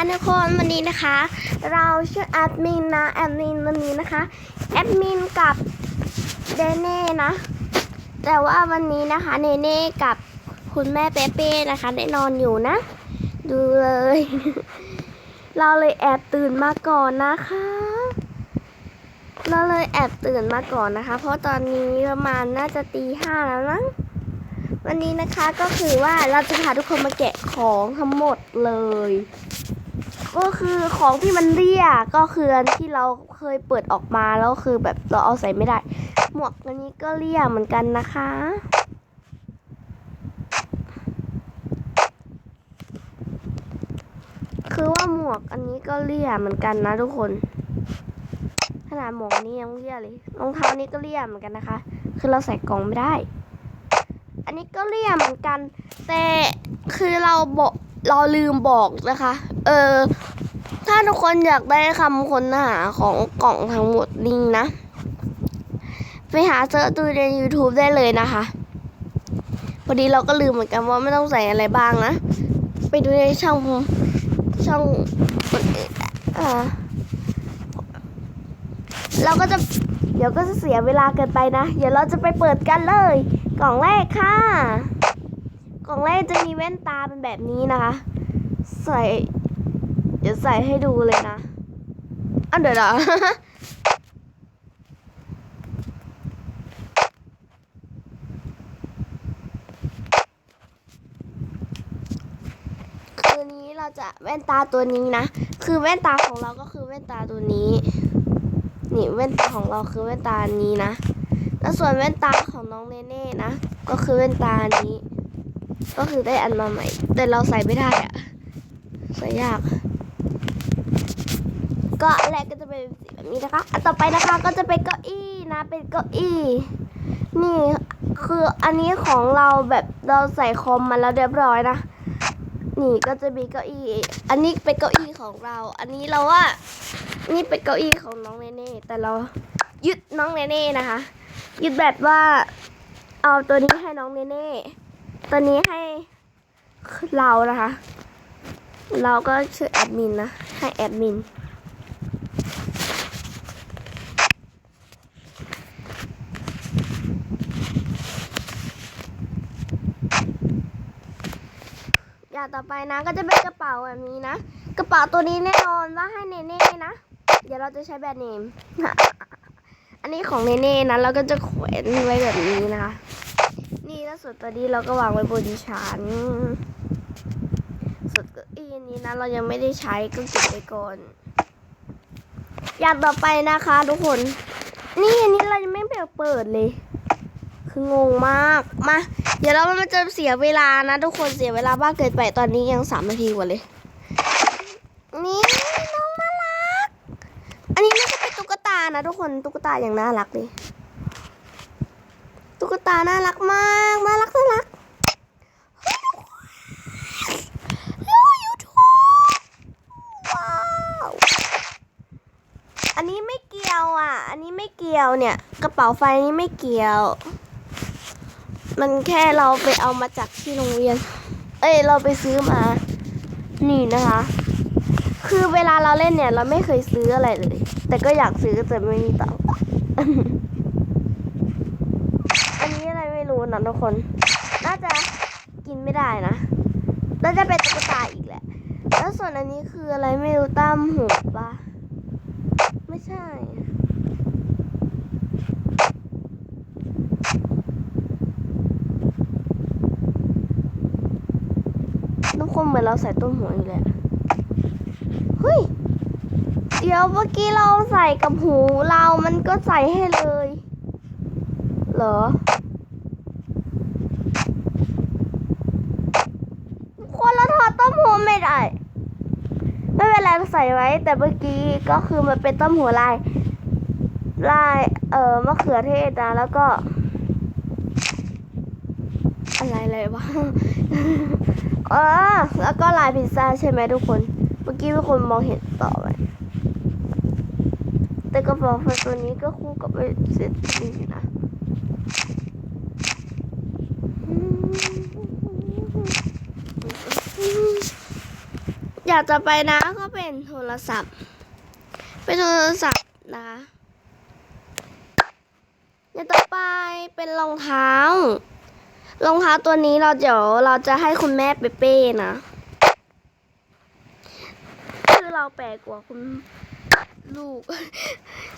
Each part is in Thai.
ค่ะทุกคนวันนี้นะคะ เราชื่อแอดมินนะแอดมินวันนี้นะคะแอดมินกับเดเน่นะ แต่ว่าวันนี้นะคะเนเน่กับคุณแม่เปเป้นะคะ ได้นอนอยู่นะ ดูเลย เราเลยแอบตื่นมาก่อนนะคะ เราเลยแอบตื่นมาก่อนนะคะ เพราะตอนนี้ประมาณน่าจะตีห้าแล้วนะวันนี้นะคะก็คือว่าเราจะพาทุกคนมาแกะของทั้งหมดเลย ก็คือของที่มันเรียก็คืออันที่เราเคยเปิดออกมาแล้วคือแบบเราเอาใส่ไม่ได้ หมวกอันนี้ก็เรียเหมือนกันนะคะ คือว่าหมวกอันนี้ก็เรียเหมือนกันนะทุกคน ขนาดหมวกนี้ยังเรียเลยรองเท้านี้ก็เรียเหมือนกันนะคะ คือเราใส่กล่องไม่ได้ อันนี้ก็เรียเหมือนกัน แต่คือเราบอก เราลืมบอกนะคะ เออ ถ้าทุกคนอยากได้คำค้นหาของกล่องทั้งหมดนี้นะ ไปหาเซิร์ชดูใน YouTube ได้เลยนะคะ พอดีเราก็ลืมเหมือนกันว่าไม่ต้องใส่อะไรบ้างนะ ไปดูในช่องช่องอเราก็จะเดี๋ยวก็จะเสียเวลาเกินไปนะ เดี๋ยวเราจะไปเปิดกันเลย กล่องแรกค่ะ กล่องแรกจะมีแว่นตาเป็นแบบนี้นะคะ ใส่ เดี๋ยวใส่ให้ดูเลยนะอันเดี๋ยวนะคือนี้เราจะแว่นตาตัวนี้นะ คือแว่นตาของเราก็คือแว่นตาตัวนี้ นี่แว่นตาของเราคือแว่นตานี้นะ แล้วส่วนแว่นตาของน้องเนเน่นะ ก็คือแว่นตานี้ ก็คือได้อันมาใหม่ แต่เราใส่ไม่ได้อะใส่ยาก ก็อันแรกก็จะเป็นสีแบบนี้นะคะอันต่อไปนะคะก็จะเป็นเก้าอี้นะ เป็นเก้าอี้ นี่คืออันนี้ของเราแบบเราใส่คอมมาแล้วเรียบร้อยนะ นี่ก็จะมีเก้าอี้ อันนี้เป็นเก้าอี้ของเรา อันนี้เราว่า นี่เป็นเก้าอี้ของน้องเนเน่แต่เรายึดน้องเนเน่นะคะ ยึดแบบว่าเอาตัวนี้ให้น้องเนเน่ ตัวนี้ให้เรานะคะ เราก็ชื่อแอดมินนะ ให้แอดมิน อย่างต่อไปนะก็จะเป็นกระเป๋าแบบนี้นะ กระเป๋าตัวนี้แน่นอนว่าให้เนเน่นะ เดี๋ยวเราจะใช้แบรนด์เนม อันนี้ของเนเน่นะเราก็จะแขวนไว้แบบนี้นะคะ นี่แล้วส่วนตัวนี้เราก็วางไว้บนชั้นส่วนเก้าอี้นนี้นะเรายังไม่ได้ใช้ก็เก็บไว้ก่อน อย่างต่อไปนะคะ ทุกคน นี่อันนี้เรายังไม่เปิดเลย คืองงมาก มา เดี๋ยวเรามันจะเสียเวลานะ ทุกคนเสียเวลามากเกินไปตอนนี้ยังสามนาทีกว่าเลย นี่น้องน่ารัก อันนี้น่าจะเป็นตุ๊กตานะทุกคนตุ๊กตาอย่างน่ารักเลย ตุ๊กตาน่ารักมากน่ารักน่ารักโลยูทูบว้าวอันนี้ไม่เกี่ยวอะ อันนี้ไม่เกี่ยวเนี่ย กระเป๋าไฟนี้ไม่เกี่ยว มันแค่เราไปเอามาจากที่โรงเรียน เอ้ยเราไปซื้อมา นี่นะคะ คือเวลาเราเล่นเนี่ย เราไม่เคยซื้ออะไรเลย แต่ก็อยากซื้อแต่ไม่มีตังค์ อันนี้อะไรไม่รู้ นะทุกคน น่าจะกินไม่ได้นะ น่าจะเป็นตุ๊กตาอีกแหละ แล้วส่วนอันนี้คืออะไรไม่รู้ตั้มหูปะไม่ใช่ ทุกคนเหมือนเราใส่ต้นหัวอยู่เลยอะเฮ้ย เดี๋ยวเมื่อกี้เราใส่กับหูเรามันก็ใส่ให้เลย เหรอ คนเราถอดต้มหู ไม่ได้ ไม่เป็นไรใส่ไว้ แต่เมื่อกี้ก็คือมันเป็นต้มหูลาย ลายเอ่อมะเขือเทศนะแล้วก็ อะไรอะไรวะเออแล้วก็ลายพิซซ่าใช่ไหมทุกคน เมื่อกี้ทุกคนมองเห็นต่อไหมแต่กระเป๋าไฟตัวนี้ก็คู่กับไอ้เซตนี้นะ อยากจะไปนะก็เป็นโทรศัพท์ เป็นโทรศัพท์นะอย่างต่อไปเป็นรองเท้ารองเท้าตัวนี้เราเดี๋ยวเราจะให้คุณแม่เปเป้นะชื่อเราแปลกกว่าคุณลูก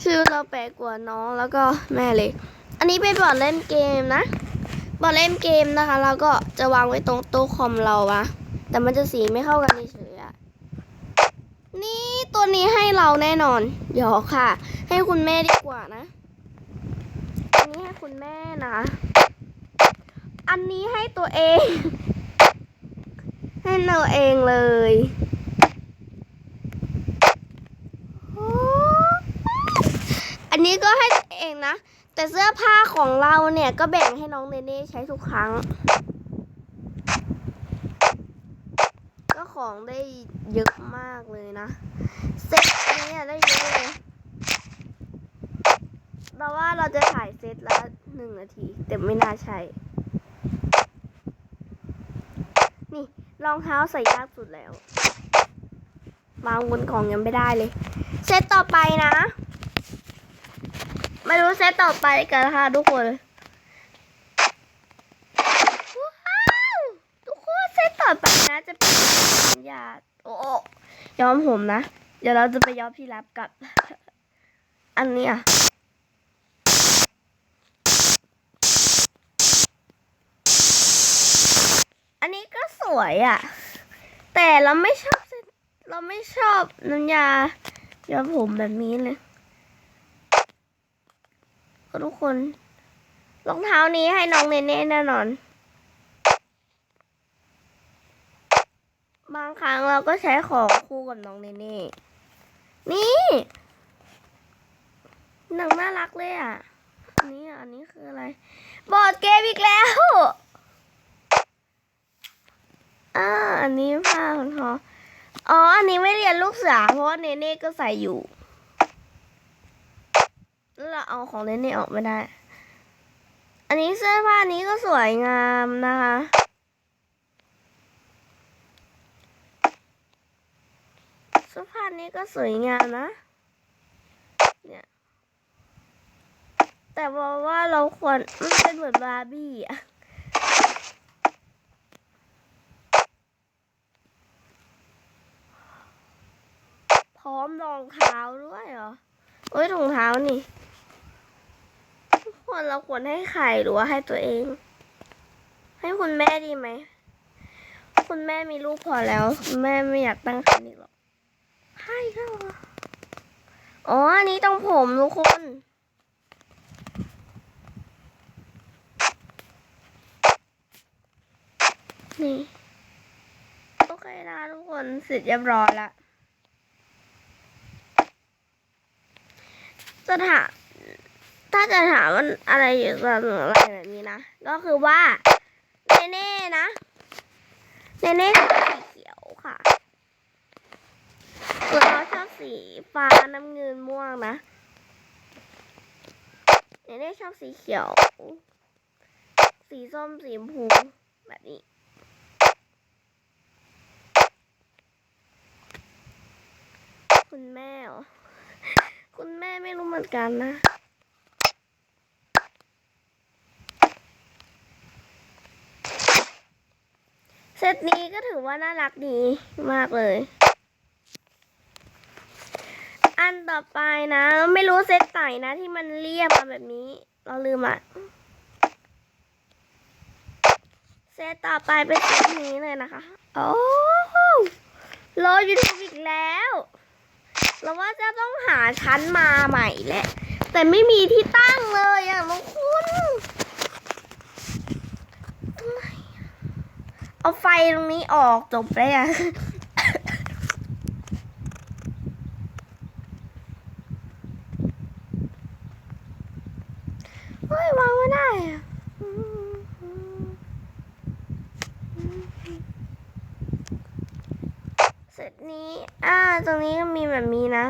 ชื่อเราแปลกกว่าน้องแล้วก็แม่เลย อันนี้เป็นบอร์ดเล่นเกมนะบอร์ดเล่นเกมนะคะ เราก็จะวางไว้ตรงโต๊ะคอมเราอะแต่มันจะสีไม่เข้ากันเฉย นี่ตัวนี้ให้เราแน่นอนเดี๋ยวค่ะ ให้คุณแม่ดีกว่านะ อันนี้ให้คุณแม่นะ อันนี้ให้ตัวเอง ให้เราเองเลยอันนี้ก็ให้เองนะ แต่เสื้อผ้าของเราเนี่ยก็แบ่งให้น้องเนเน่ใช้ทุกครั้ง ของได้เยอะมากเลยนะ เซตนี้ได้เยอะเลยเราว่าเราจะถ่ายเซตละหนึ่งนาที แต่ไม่น่าใช่ นี่รองเท้าใส่ยากสุดแล้ววางบนกล่องยังไม่ได้เลย เซตต่อไปนะ ไม่รู้เซตต่อไปกันนะคะทุกคน ว้าวทุกคนเซตต่อไปนะจะเป็นยาโอ้ ย้อมผมนะ เดี๋ยวเราจะไปย้อมพี่รับกับ อันเนี้ยอันนี้ก็สวยอะ่ะ แต่เราไม่ชอบเส้นเราไม่ชอบน้ำยาย้อมผมแบบนี้เลยทุกคนรองเท้านี้ให้น้องเนเน่แน่นอนางครั้งเราก็ใช้ของคู่กับน้องเนเน่นี่หนังน่ารักเลยอะอันนี้อะอันนี้คืออะไร บอร์ดเกมอีกแล้ว อ่า อันนี้ผ้าพันคออ๋อ อันนี้ไม่เรียนลูกเสือเพราะว่าเนเน่ก็ใส่อยู่ แล้วเราเอาของเนเน่ออกไม่ได้ อันนี้เสื้อผ้านี้ก็สวยงามนะคะ สื้อผ้านี้ก็สวยงามนะ เนี่ย แต่ว่าว่าเราควรมันเป็นเหมือนบาร์บี้อะพร้อมรองเท้าด้วยเหรอโอ้ยถุงเท้านี่ทุกคนเราควรให้ใครหรือว่าให้ตัวเอง ให้คุณแม่ดีไหม คุณแม่มีลูกพอแล้ว แม่ไม่อยากตั้งครรภ์อีกหรอก ให้ก็อ๋อ อันนี้ต้องผมทุกคนนี่โอเคนะทุกคนเสร็จเรียบร้อยละจะถามถ้าจะถามว่าอะไรอยู่ตรงอะไรแบบนี้นะ ก็คือว่าเนเน่นะเน่เน่ชอบสีเขียวค่ะส่วนเราชอบ สีฟ้าน้ำเงินม่วงนะเนเน่ชอบสีเขียว สีส้ม สีชมพูแบบนี้คุณแม่เหรอ คุณแม่ไม่รู้เหมือนกันนะ เซตนี้ก็ถือว่าน่ารักดีมากเลย นต่อไปนะ ไม่รู้เซตไหนนะที่มันเรียบมาแบบนี้ เราลืมอะ เซตต่อไปเป็นเซตนี้เลยนะคะ โอ้โลยูทูบอีกแล้วเราว่าจะต้องหาชั้นมาใหม่แหละ แต่ไม่มีที่ตั้งเลยอะน้องคุณเอาไฟตรงนี้ออกจบเลยอะ เฮ้ยวางไม่ได้อะเสร็จนี้ อ่า ตรงนี้ก็ มีแบบนี้นะ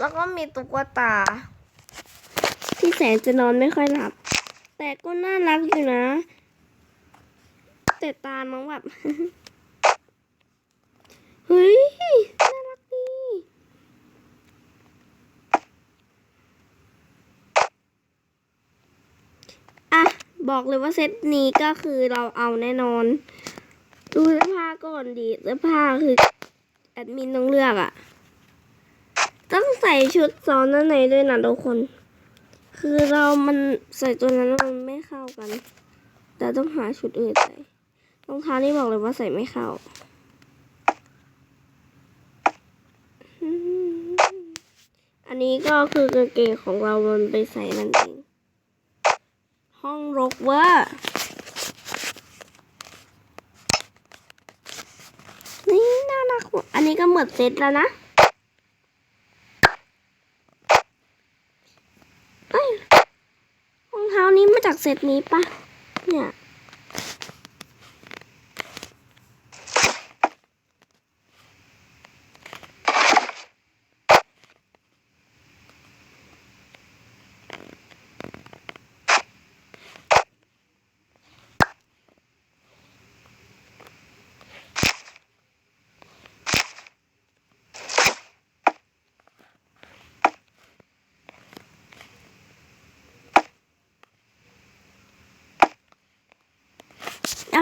แล้วก็มีตุ๊กตา ที่แสนจะนอนไม่ค่อยหลับ แต่ก็น่ารักอยู่นะ แต่ตาน้องแบบ เฮ้ย น่ารักดี อะ บอกเลยว่าเซตนี้ก็คือเราเอาแน่นอน ดูเสื้อผ้าก่อนดีเสื้อผ้าคือแอดมินต้องเลือกอะต้องใส่ชุดซ้อนด้านในด้วยนะทุกคน คือเรามันใส่ตัวนั้นมันไม่เข้ากัน แต่ต้องหาชุดอื่นใส่รองเท้านี่บอกเลยว่าใส่ไม่เข้าอันนี้ก็คือกางเกงของเรามันไปใส่นั่นเอง ห้องรกเวอร์นี่น่ารักอันนี้ก็เหมือนเซตแล้วนะรองเท้านี้มาจากเซตนี้ปะเนี่ย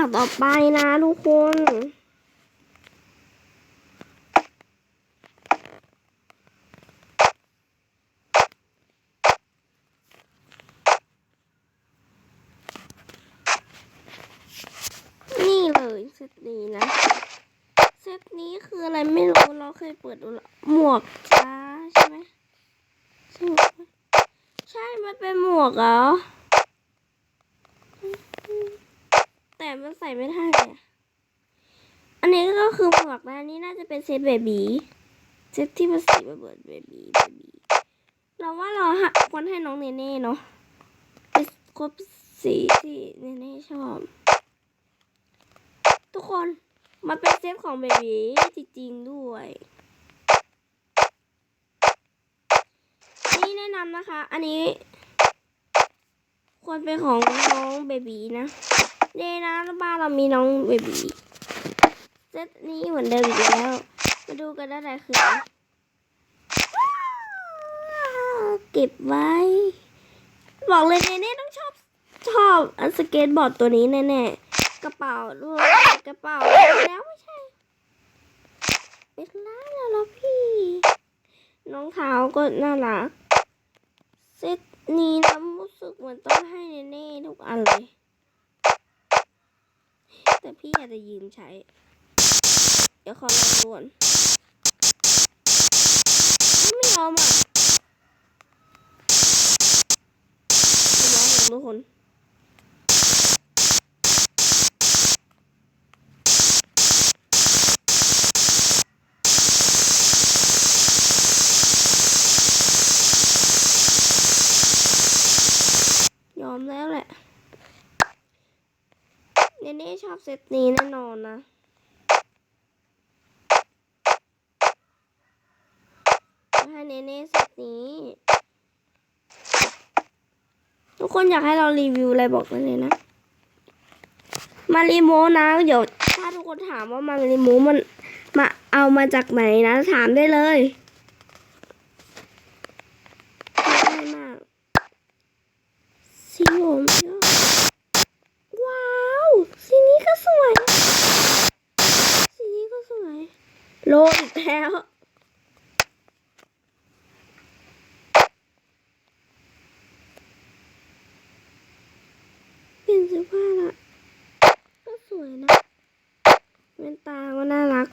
างต่อไปนะทุกคนนี่เลยเซตนี้นะ เซตนี้คืออะไรไม่รู้เราเคยเปิดดูแล้วหมวกจ้าใช่ไหมใช่ไหมใช่ มันเป็นหมวกเหรอ แต่มันใส่ไม่ได้เลยอะอันนี้ก็คือหม วกนะนนี้น่าจะเป็นเซตเบบีเซตที่มันสีระเบิดเบบีเบบีเราว่าเราหควรให้น้องเนเน่เนาะเป็นครบสีที่เนเน่ชอบ ทุกคนมันเป็นเซตของเบบีจริงๆด้วยนี่แนะนำนะคะ อันนี้ ควรเป็นของน้องเบบีนะเดนะบ้านเรามีน้องเบบี เซตนี้เหมือนเดิมอีกแล้ว มาดูกันได้เลยคือเก็บไว้ บอกเลยเนเน่ต้องชอบชอบอันสเก็ตบอร์ดตัวนี้แน่ๆกระเป๋าด้วยกระเป๋าแล้วไม่ใช่เป็นร้านแล้วหรอพี่น้องเท้าก็น่ารักเซตนี้น้ำรู้สึกเหมือนต้องให้เน่ทุกอันเลย แต่พี่อยาจจะยืมใช้ เดี๋ยวขอลองดูก่อนไม่ยอมอะจะลองของทุกคนยอมแล้วแหละเนเน่ชอบเซตนี้แน่นอนนะ ให้ เนเน่เซตนี้ ทุกคนอยากให้เรารีวิวอะไรบอกมาเลยนะ มารีโมนะเดี๋ยวถ้าทุกคนถามว่ามารีโมมันมาเอามาจากไหนนะถามได้เลยง่ายมาก สีผมชอบว้าว สีนี้ก็สวย สีนี้ก็สวย โลอีกแล้ว เปลี่ยนเสื้อผ้าละก็สวยนะแว่นตาก็น่ารัก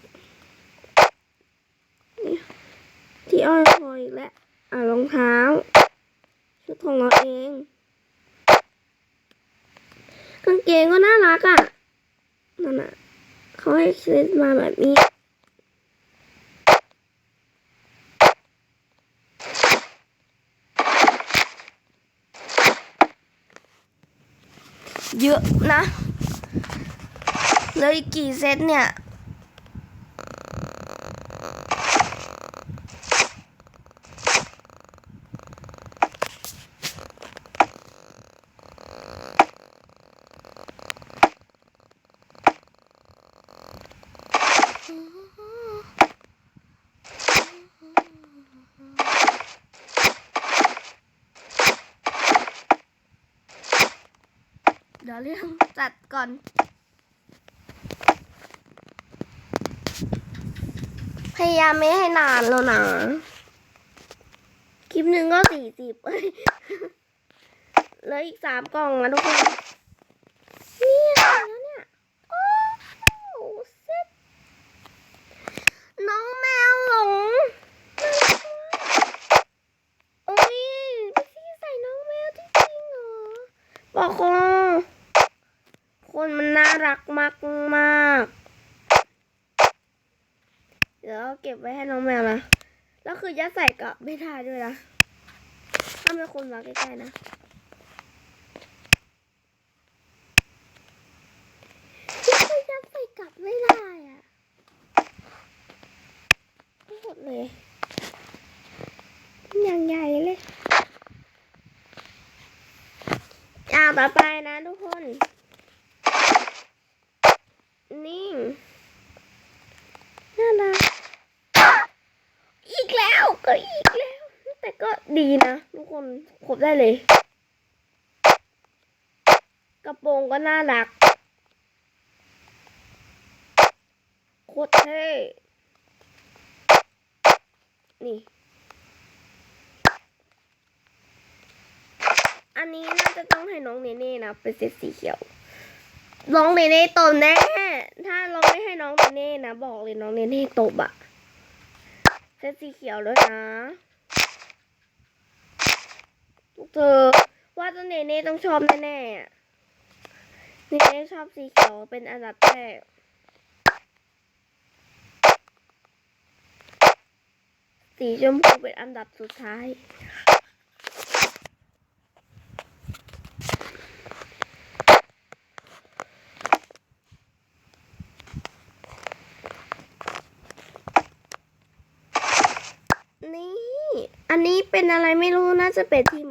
นี่ที่อ้อยคอยอีกแล้ว อ่ารองเท้า ชุดของเราเอง กางเกงก็น่ารักอะนั่นอะเขาให้เซตมาแบบนี้ เยอะนะ เลยกี่เซตเนี่ย เดี๋ยวเรื่องจัด ก่อน พยายามไม่ให้นานแล้วนะ คลิปหนึ่งก็สี่สิบเลยออีกสามกล่องนะทุกคนอะไรแล้วเนี่ย โอ้โหเซ็ตน้องแมวหลงโอ้ยพี่ซี่ใส่น้องแมวจริงๆเหรอ บอกคงคนมันน่า รักมากมากเดี๋ยวเอาเก็บไว้ให้น้องแมวนะ แล้วคือยัดใส่กลับไม่ได้ด้วยนะ ถ้ามีคนมาใกล้ๆนะ ที่คือยัดใส่กลับไม่ได้อะหมดเลย อย่างใหญ่เลย อ่าต่อไปนะทุกคน นี่น่ารักอีกแล้วก็อีกแล้ว แต่ก็ดีนะทุกคนครบ ได้เลย กระโปรงก็น่ารัก โคตรเท่นี่ อันนี้น่าจะต้องให้น้องเนเน่นะเป็นเซตสีเขียวน้องเนเน่ตบแน่ ถ้าเราไม่ให้น้องเนเน่นะ บอกเลยน้องเนเน่ตบอะเซตสีเขียวด้วยนะ เธอว่าเจ้าเนเน่ต้องชอบแน่ๆอะเนเน่ชอบสีเขียวเป็นอันดับแรกสีชมพูเป็นอันดับสุดท้ายนี่ อันนี้เป็นอะไรไม่รู้น่าจะเป็นที่หม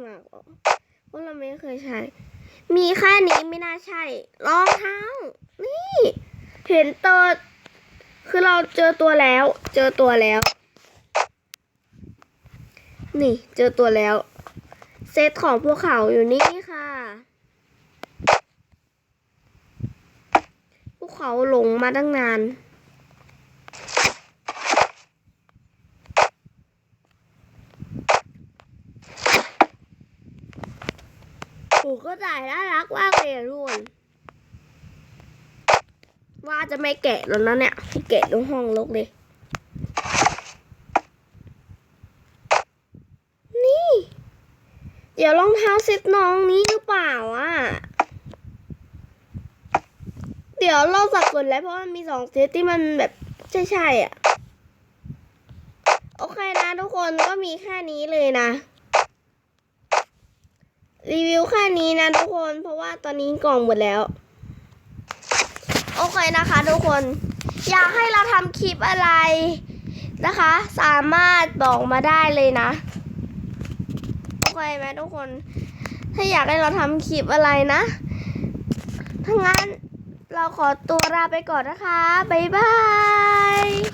เพราะเราไม่เคยใช้ มีแค่นี้ไม่น่าใช่รองเท้า นี่เห็นตัวคือเราเจอตัวแล้ว เจอตัวแล้ว นี่เจอตัวแล้ว เซตของพวกเขาอยู่นี่ค่ะ พวกเขาหลงมาตั้งนาน ก็จ่ายน่ารักมากเลยทุกคนว่าจะไม่แกะแล้วนะเนี่ยให้แกะลงห้องลกเลย นี่ เดี๋ยวรองเท้าเซ็ตน้องนี้หรือเปล่าอะ เดี๋ยวเราสับสนแล้วเพราะมันมีสองเซตที่มันแบบใช่ใช่ๆอะ โอเคนะทุกคนก็มีแค่นี้เลยนะ รีวิวแค่นี้นะทุกคนเพราะว่าตอนนี้กล่องหมดแล้ว โอเคนะคะทุกคน อยากให้เราทำคลิปอะไรนะคะ สามารถบอกมาได้เลยนะโอเคไหมทุกคน ถ้าอยากให้เราทำคลิปอะไรนะถ้างั้นเราขอตัวลาไปก่อนนะคะ บ๊ายบาย